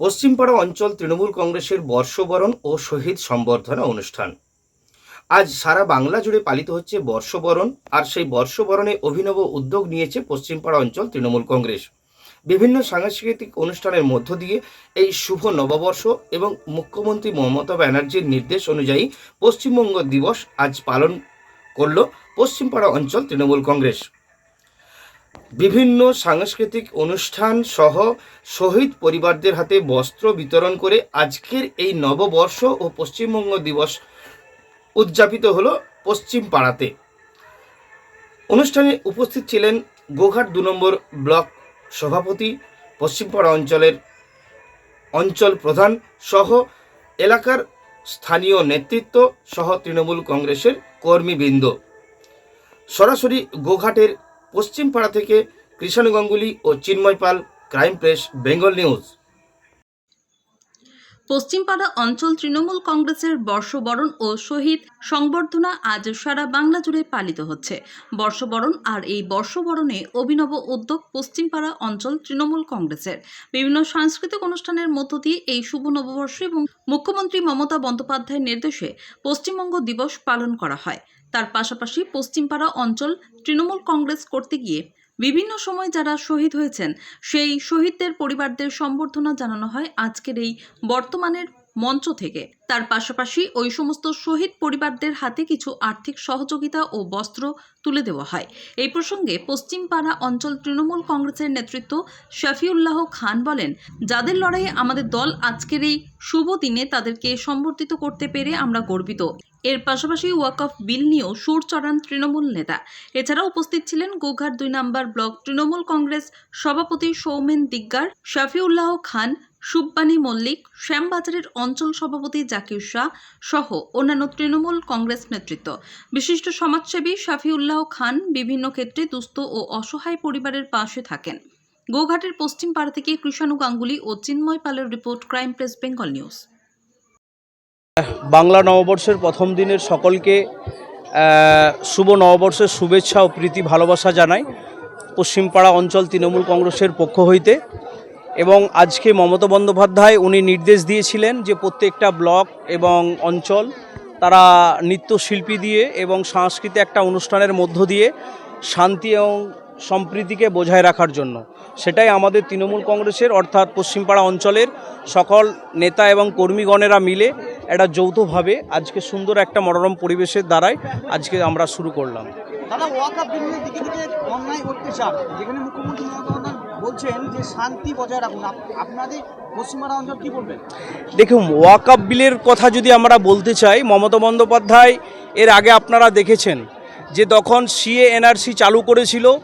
পশ্চিমপাড়া অঞ্চল তৃণমূল কংগ্রেসের বর্ষবরণ ও শহীদ সম্বর্ধনা অনুষ্ঠান। আজ সারা বাংলা জুড়ে পালিত হচ্ছে বর্ষবরণ আর সেই বর্ষবরণে অভিনব উদ্যোগ নিয়েছে পশ্চিমপাড়া অঞ্চল তৃণমূল কংগ্রেস। বিভিন্ন সাংস্কৃতিক অনুষ্ঠানের মধ্য দিয়ে এই শুভ নববর্ষ এবং মুখ্যমন্ত্রী মমতা ব্যানার্জির নির্দেশ অনুযায়ী পশ্চিমবঙ্গ দিবস আজ পালন করল পশ্চিমপাড়া অঞ্চল তৃণমূল কংগ্রেস। বিভিন্ন সাংস্কৃতিক অনুষ্ঠান সহ শহীদ পরিবারদের হাতে বস্ত্র বিতরণ করে আজকের এই নববর্ষ ও পশ্চিমবঙ্গ দিবস উদযাপিত হল পশ্চিম পাড়াতে। অনুষ্ঠানে উপস্থিত ছিলেন গোঘাট দু নম্বর ব্লক সভাপতি পশ্চিমপাড়া অঞ্চলের অঞ্চল প্রধান সহ এলাকার স্থানীয় নেতৃত্ব সহ তৃণমূল কংগ্রেসের কর্মীবৃন্দ। সরাসরি গোঘাটের পশ্চিমপাড়া থেকে কৃষণ গাঙ্গুলি ও Chinmoy Pal, crime press, Bengal news. Paschimpara অঞ্চল তৃণমূল কংগ্রেসের বর্ষবরণ ও শহীদ সংবর্ধনা আজ সারা বাংলা জুড়ে পালিত হচ্ছে। বর্ষবরণ আর এই বর্ষবরণে অভিনব উদ্যোগ পশ্চিমপাড়া অঞ্চল তৃণমূল কংগ্রেসের। বিভিন্ন সাংস্কৃতিক অনুষ্ঠানের মধ্য দিয়ে এই শুভ নববর্ষ এবং মুখ্যমন্ত্রী মমতা বন্দ্যোপাধ্যায়ের নির্দেশে পশ্চিমবঙ্গ দিবস পালন করা হয়। তার পাশাপাশি পশ্চিমপাড়া অঞ্চল তৃণমূল কংগ্রেস করতে গিয়ে বিভিন্ন সময় যারা শহীদ হয়েছেন, সেই শহীদদের পরিবারদের সম্বর্ধনা জানানো হয় আজকের এই বর্তমানের মঞ্চ থেকে। তার পাশাপাশি ওই সমস্ত শহীদ পরিবারদের হাতে কিছু আর্থিক সহযোগিতা ও বস্ত্র তুলে দেওয়া হয়। এই প্রসঙ্গে পশ্চিমপাড়া অঞ্চল তৃণমূল কংগ্রেসের নেতৃত্ব শফিউল্লাহ খান বলেন, যাদের লড়াইয়ে আমাদের দল আজকের এই শুভ দিনে তাদেরকে সম্বর্ধিত করতে পেরে আমরা গর্বিত। এর পাশাপাশি ওয়াক অফ বিল নিয়েও সুর চড়ান তৃণমূল নেতা। এছাড়া উপস্থিত ছিলেন গোঘাট দুই নম্বর ব্লক তৃণমূল কংগ্রেস সভাপতি সৌমেন দিগ্গার, শাফিউল্লাহ খান, সুব্বানী মল্লিক, শ্যামবাজারের অঞ্চল সভাপতি জাকির শাহ সহ অন্যান্য তৃণমূল কংগ্রেস নেতৃত্ব। বিশিষ্ট সমাজসেবী শাফিউল্লাহ খান বিভিন্ন ক্ষেত্রে দুস্থ ও অসহায় পরিবারের পাশে থাকেন। গোঘাটের পশ্চিম পাড়া থেকে কৃষাণু গাঙ্গুলি ও চিন্ময় পালের report crime press, Bengal news. Bangla নববর্ষের প্রথম দিনের সকলকে শুভ নববর্ষের শুভেচ্ছা ও প্রীতি ভালোবাসা জানাই পশ্চিমপাড়া অঞ্চল তৃণমূল কংগ্রেসের পক্ষ হইতে। এবং আজকে মমতা বন্দ্যোপাধ্যায় উনি নির্দেশ দিয়েছিলেন যে প্রত্যেকটা ব্লক এবং অঞ্চল তারা নৃত্যশিল্পী দিয়ে এবং সাংস্কৃতিক একটা অনুষ্ঠানের মধ্য দিয়ে শান্তি এবং সম্প্রীতিকে বজায় রাখার জন্য। সেটাই আমাদের তৃণমূল কংগ্রেসের অর্থাৎ পশ্চিমপাড়া অঞ্চলের সকল নেতা এবং কর্মীগণেরা মিলে একটা যৌথভাবে আজকে সুন্দর একটা মনোরম পরিবেশের দ্বারাই আজকে আমরা শুরু করলাম। দাদা ওয়াকাপ বিলের দিকে দিকে অন্যায় অত্যাচার যেখানে মুখ্যমন্ত্রী মমতা বলছেন যে শান্তি বজায় রাখুন। আপ- আপনাদের পশ্চিমবঙ্গ অঞ্চল কি বলবেন? দেখুন বিলের কথা যদি আমরা বলতে চাই মমতা বন্দ্যোপাধ্যায় এর আগে আপনারা দেখেছেন যে তখন সিএ এনআরসি চালু করেছিল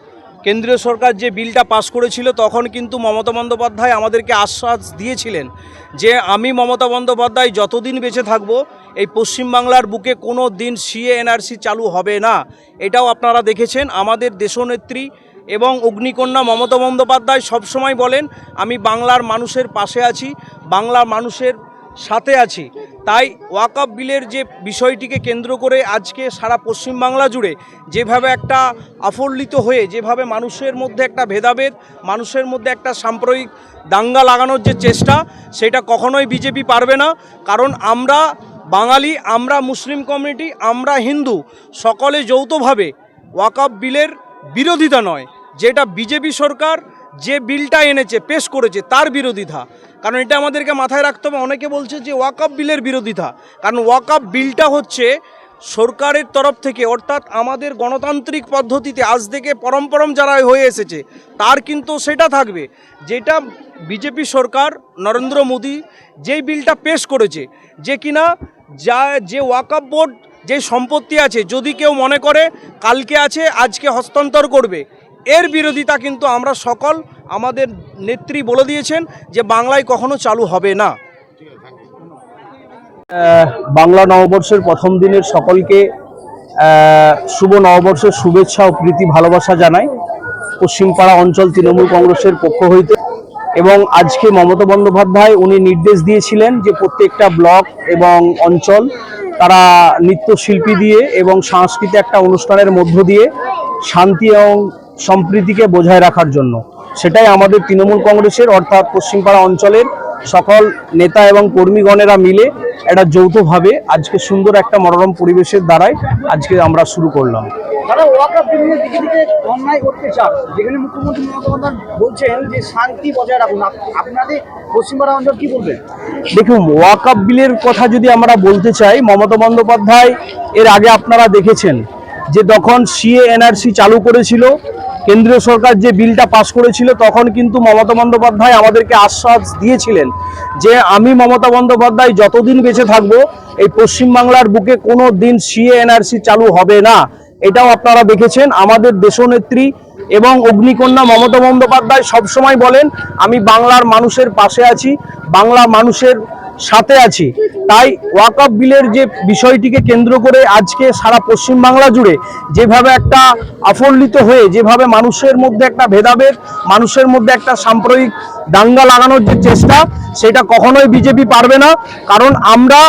কেন্দ্রীয় সরকার যে বিলটা পাস করেছিল, তখন কিন্তু মমতা বন্দ্যোপাধ্যায় আমাদেরকে আশ্বাস দিয়েছিলেন যে, আমি মমতা বন্দ্যোপাধ্যায় যতদিন বেঁচে থাকব, এই পশ্চিমবাংলার বুকে কোনো দিন সিএ এনআরসি চালু হবে না। এটাও আপনারা দেখেছেন। আমাদের দেশনেত্রী এবং অগ্নিকন্যা মমতা বন্দ্যোপাধ্যায় সবসময় বলেন, আমি বাংলার মানুষের পাশে আছি, বাংলার মানুষের সাথে আছি। তাই ওয়াকআপ বিলের যে বিষয়টিকে কেন্দ্র করে আজকে সারা পশ্চিমবাংলা জুড়ে যেভাবে একটা আফল্লিত হয়ে, যেভাবে মানুষের মধ্যে একটা ভেদাভেদ, মানুষের মধ্যে একটা সাম্প্রদায়িক দাঙ্গা লাগানোর যে চেষ্টা, সেটা কখনোই বিজেপি পারবে না। কারণ আমরা বাঙালি, আমরা মুসলিম কমিউনিটি, আমরা হিন্দু, সকলে যৌথভাবে ওয়াকআপ বিলের বিরোধিতা নয়। যেটা বিজেপি সরকার যে বিলটা এনেছে, পেশ করেছে, তার বিরোধিতা। কারণ এটা আমাদেরকে মাথায় রাখতে হবে। অনেকে বলছে যে ওয়াকআপ বিলের বিরোধিতা। কারণ ওয়াকআপ বিলটা হচ্ছে সরকারের তরফ থেকে, অর্থাৎ আমাদের গণতান্ত্রিক পদ্ধতিতে আজ থেকে পরম্পরম যারা হয়ে এসেছে, তার কিন্তু সেটা থাকবে। যেটা বিজেপি সরকার, নরেন্দ্র মোদী যেই বিলটা পেশ করেছে, যে কিনা যা, যে ওয়াকআপ বোর্ড, যে সম্পত্তি আছে, যদি কেউ মনে করে কালকে আছে, আজকে হস্তান্তর করবে এর বিরোধিতা কিন্তু আমরা সকল আমাদের নেত্রী বলে দিয়েছেন যে বাংলায় কখনো চালু হবে না। বাংলা নববর্ষের প্রথম দিনের সকলকে শুভ নববর্ষের শুভেচ্ছা ও প্রীতি, ভালোবাসা জানাই পশ্চিমপাড়া অঞ্চল তৃণমূল কংগ্রেসের পক্ষ হইতে। এবং আজকে মমতা বন্দ্যোপাধ্যায় উনি নির্দেশ দিয়েছিলেন যে প্রত্যেকটা ব্লক এবং অঞ্চল তারা নৃত্যশিল্পী দিয়ে এবং সাংস্কৃতিক একটা অনুষ্ঠানের মধ্য দিয়ে শান্তি এবং সম্প্রীতিকে বজায় রাখার জন্য। সেটাই আমাদের তৃণমূল কংগ্রেসের অর্থাৎ পশ্চিমপাড়া অঞ্চলের সকল নেতা এবং কর্মীগণেরা মিলে এটা যৌথভাবে আজকে সুন্দর একটা মনোরম পরিবেশের দ্বারাই আজকে আমরা শুরু করলাম। তারা ওয়াকাপ বিলের দিকে দিকে অন্যায় অত্যাচার যেখানে মুখ্যমন্ত্রী মমতা বন্দ্যোপাধ্যায় বলছেন যে শান্তি বজায় রাখুন। আপনাদের পশ্চিমবঙ্গ অঞ্চল কি বলবেন দেখুন ওয়াকআপ বিলের কথা যদি আমরা বলতে চাই মমতা বন্দ্যোপাধ্যায় এর আগে আপনারা দেখেছেন যে তখন সিএ এনআরসি চালু করেছিল, কেন্দ্রীয় সরকার যে বিলটা পাশ করেছিল, তখন কিন্তু মমতা বন্দ্যোপাধ্যায় আমাদেরকে আশ্বাস দিয়েছিলেন যে আমি মমতা বন্দ্যোপাধ্যায় যতদিন বেঁচে থাকব, এই পশ্চিমবাংলার বুকে কোনো দিন সিএ এনআরসি চালু হবে না। এটাও আপনারা দেখেছেন, আমাদের দেশনেত্রী এবং অগ্নিকন্যা মমতা বন্দ্যোপাধ্যায় সবসময় বলেন, আমি বাংলার মানুষের পাশে আছি বাংলা মানুষের সাথে আছি। তাই ওয়াকআপ বিলের যে বিষয়টিকে কেন্দ্র করে আজকে সারা পশ্চিম বাংলা জুড়ে যেভাবে একটা আফল্লিত হয়ে, যেভাবে মানুষের মধ্যে একটা ভেদাভেদ, মানুষের মধ্যে একটা সাম্প্রদায়িক দাঙ্গা লাগানোর যে চেষ্টা, সেটা কখনোই বিজেপি পারবে না। কারণ আমরা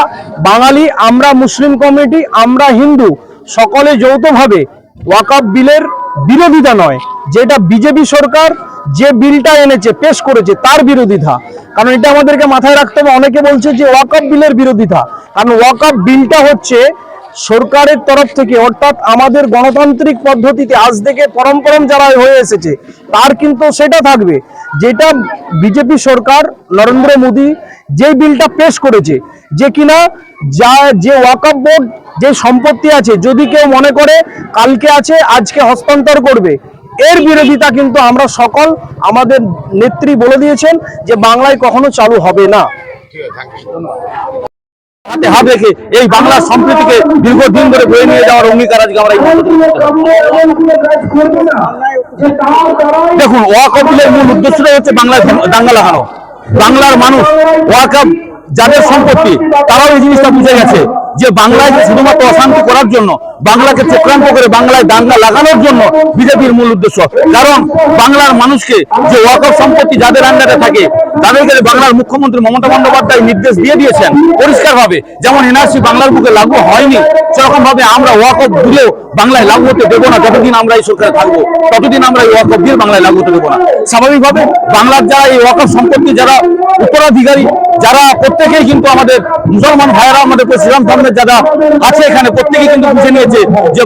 বাঙালি, আমরা মুসলিম কমিউনিটি আমরা হিন্দু, সকলে যৌথভাবে ওয়াকআপ বিলের বিরোধিতা নয়। যেটা বিজেপি সরকার যে বিলটা এনেছে, পেশ করেছে, তার বিরোধিতা। কারণ এটা আমাদেরকে মাথায় রাখতে হবে। অনেকে বলছে যে ওয়াকআপ বিলের বিরোধিতা। কারণ ওয়াকআপ বিলটা হচ্ছে সরকারের তরফ থেকে, অর্থাৎ আমাদের গণতান্ত্রিক পদ্ধতিতে আজ থেকে পরম্পরম যারা হয়ে এসেছে, তার কিন্তু সেটা থাকবে। যেটা বিজেপি সরকার, নরেন্দ্র মোদী যে বিলটা পেশ করেছে, যে কিনা যা, যে ওয়াকআপ বোর্ড যে সম্পত্তি আছে, যদি কেউ মনে করে কালকে আছে, আজকে হস্তান্তর করবে এর বিরোধিতা কিন্তু আমরা সকল আমাদের নেত্রী বলে দিয়েছেন যে বাংলায় কখনো চালু হবে না। হাতে হাত রেখে এই বাংলার সম্প্রীতিকে দীর্ঘদিন ধরে বয়ে নিয়ে যাওয়ার অঙ্গীকার আজকে আমরা। দেখুন ওয়াকবিলের মূল উদ্দেশ্যটা হচ্ছে বাংলায় দাঙ্গা লাগানো। বাংলার মানুষ ওয়াকাব যাদের সম্পত্তি, তারাও এই জিনিসটা বুঝে গেছে যে বাংলায় শুধুমাত্র অশান্তি করার জন্য, বাংলাকে চক্রান্ত করে বাংলায় দাঙ্গা লাগানোর জন্য বিজেপির মূল উদ্দেশ্য। কারণ বাংলার মানুষকে যে ওয়াকফ সম্পত্তি যাদের আন্ডারে থাকে তাদেরকে বাংলার মুখ্যমন্ত্রী মমতা বন্দ্যোপাধ্যায় নির্দেশ দিয়ে দিয়েছেন পরিষ্কার ভাবে যেমন এনআরসি বাংলার বুকে লাগু হয়নি সেরকম ভাবে আমরা ওয়াকফ দিলেও বাংলায় লাগু হতে দেবো না। যতদিন আমরা এই সরকারে থাকব, ততদিন আমরা এই ওয়াকফ দিয়ে বাংলায় লাগু হতে দেবো না। স্বাভাবিকভাবে বাংলার যারা এই ওয়াকফ সম্পত্তি, যারা উত্তরাধিকারী, যারা প্রত্যেকেই কিন্তু আমাদের মুসলমান ভাইয়েরা, আমাদের শ্রীরাম ধর্মের যারা আছে এখানে, প্রত্যেকেই কিন্তু বুঝে নিয়েছে যে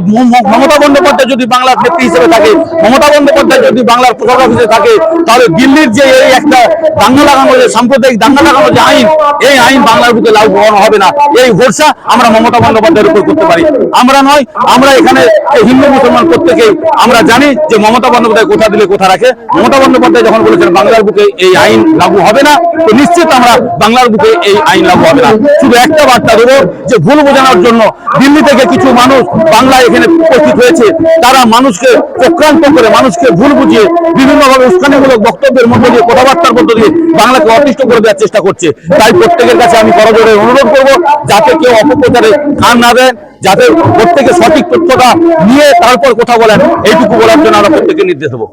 মমতা বন্দ্যোপাধ্যায় যদি বাংলার নেত্রী হিসেবে থাকে, মমতা বন্দ্যোপাধ্যায় যদি বাংলার প্রধান অফিসে থাকে, তাহলে দিল্লির যে এই একটা দাঙ্গা লাগানো যে সাম্প্রদায়িক দাঙ্গা লাগানো যে আইন, এই আইন বাংলার বুকে লাগু করানো হবে না। এই ভরসা আমরা মমতা বন্দ্যোপাধ্যায়ের উপর করতে পারি। আমরা নয়, আমরা এখানে হিন্দু মুসলমান প্রত্যেকেই, আমরা জানি যে মমতা বন্দ্যোপাধ্যায় কোথা দিলে কোথা রাখে। মমতা বন্দ্যোপাধ্যায় যখন বলেছেন বাংলার বুকে এই আইন লাগু হবে না, তো নিশ্চিত আমরা বাংলার বুকে এই আইন লাগু হবে না। শুধু একটা বার্তা দেবো, যে ভুল বোঝানোর জন্য দিল্লি থেকে কিছু মানুষ বাংলায় এখানে উপস্থিত হয়েছে। তারা মানুষকে চক্রান্ত করে, মানুষকে ভুল বুঝিয়ে বিভিন্নভাবে উস্কানিমূলক বক্তব্যের মধ্য দিয়ে কথাবার্তার মধ্য দিয়ে বাংলাকে অতিষ্ঠ করে দেওয়ার চেষ্টা করছে। তাই প্রত্যেকের কাছে আমি করজোরে অনুরোধ করব যাতে কেউ অপপ্রচারে কান না দেন যাতে প্রত্যেকে সঠিক তথ্যটা নিয়ে তারপর কথা বলেন। এইটুকু বলার জন্য আমরা প্রত্যেকে নির্দেশ দেবো।